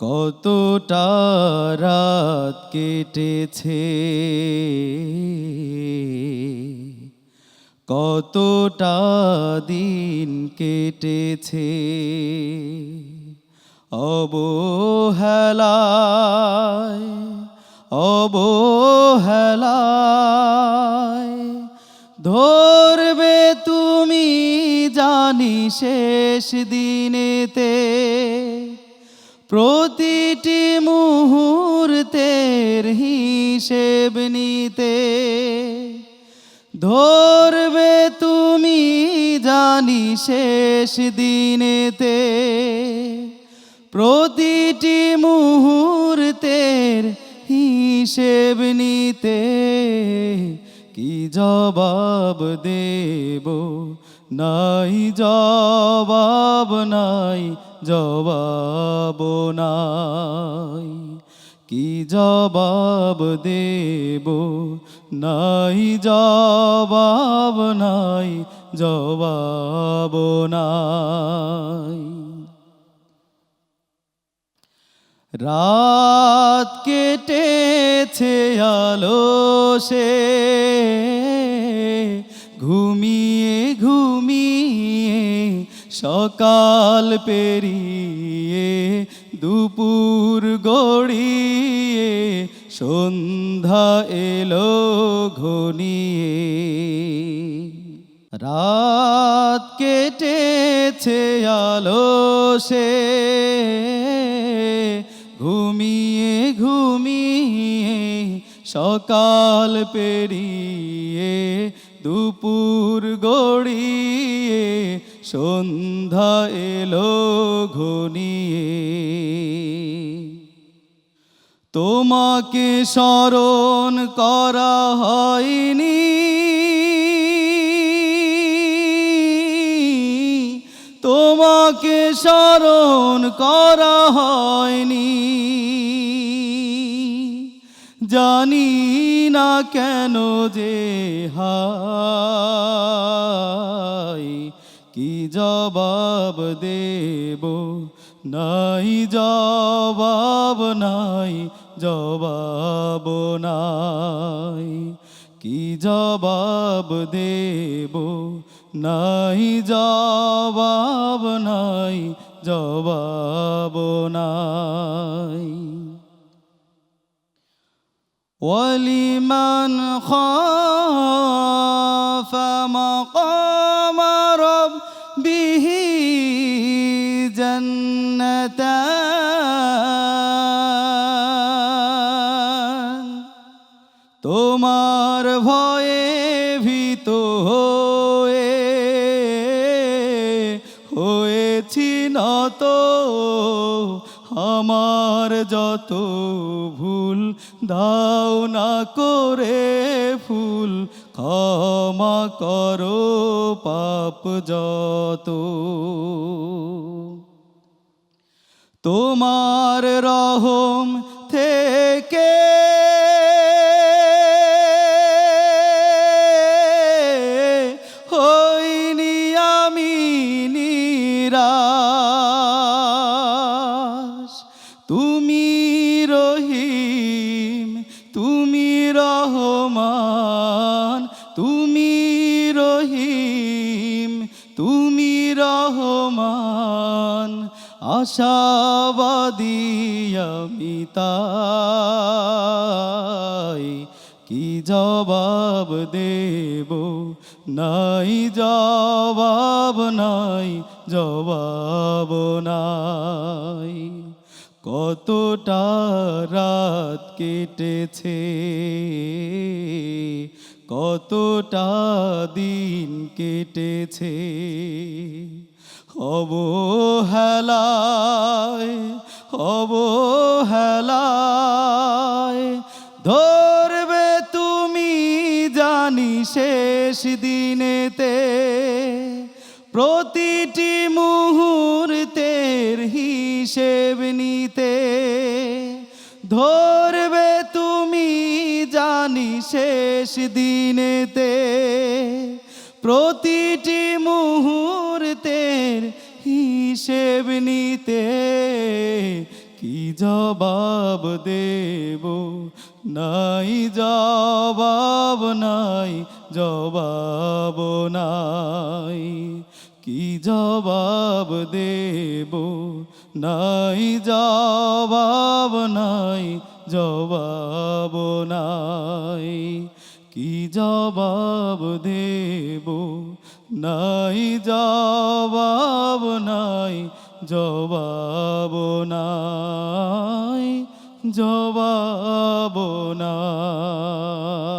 কতটা রাত কেটেছে? কতটা দিন কেটেছে? অবহেলায় অবহেলায় ধরবে তুমি জানি শেষ দিনেতে। প্রতিটি মুহূর্তের হিসেব নিতে ধরবে তুমি জানি শেষ দিনেতে। প্রতিটি মুহূর্তের হিসেব নিতে কি জবাব দেব? নাই জবাব নাই জবাব, নাই। কি জবাব দেব? নাই জবাব নাই জবাব, নাই। রাত কেটেছে আলো সে। ঘুমিয়ে ঘুমিয়ে সকাল পেরিয়ে, দুপুর গড়িয়ে, সন্ধ্যা এলো ঘনিয়ে। রাত কেটেছে আলো সে। ঘুমিয়ে ঘুমিয়ে সকাল পেরিয়ে দুপুর গড়িয়ে সন্ধ্যা এলো ঘনিয়ে। তোমাকে স্মরণ করা হয়নি। স্মরণ করা হয়নি। জানি না কেন যে হাই কি জবাব দেব? নাই জবাব নাই জবাব, নাই। কি জবাব দেব? নাই জবাব নাই জবাব নাই। ওয়ালিমান খাফা মাকাম রাব্বিহি জান্নাতান। তোমার ভয়ে ভীত হয়ে হয়েছি নত আমার যত ভুল, দাও না করে ফুল, ক্ষমা করো পাপ যত। তোমার রহম থেকে নিরাশ তুমি রহিম, তুমি রহমান, তুমি রহিম, তুমি রহমান। আশাবাদী তাই, কি জবাব দেব? নাই জবাব নাই জবাব নাই। কতটা রাত কেটেছে, কতটা দিন কেটেছে। অবহেলায় অবহেলায় ধরবে তুমি জানি শেষ দিনেতে। প্রতিটি মুহূর্তের হিসেব নিতে ধরবে তুমি জানি শেষ দিনেতে। প্রতিটি মুহূর্তের হিসেব নিতে কি জবাব দেব? নাই জবাব নাই জবাব, নাই। কি জবাব দেব? নাই জবাব নাই জবাব, নাই। কি জবাব দেব? নাই জবাব, নাই জবাব নাই জবাব নাই।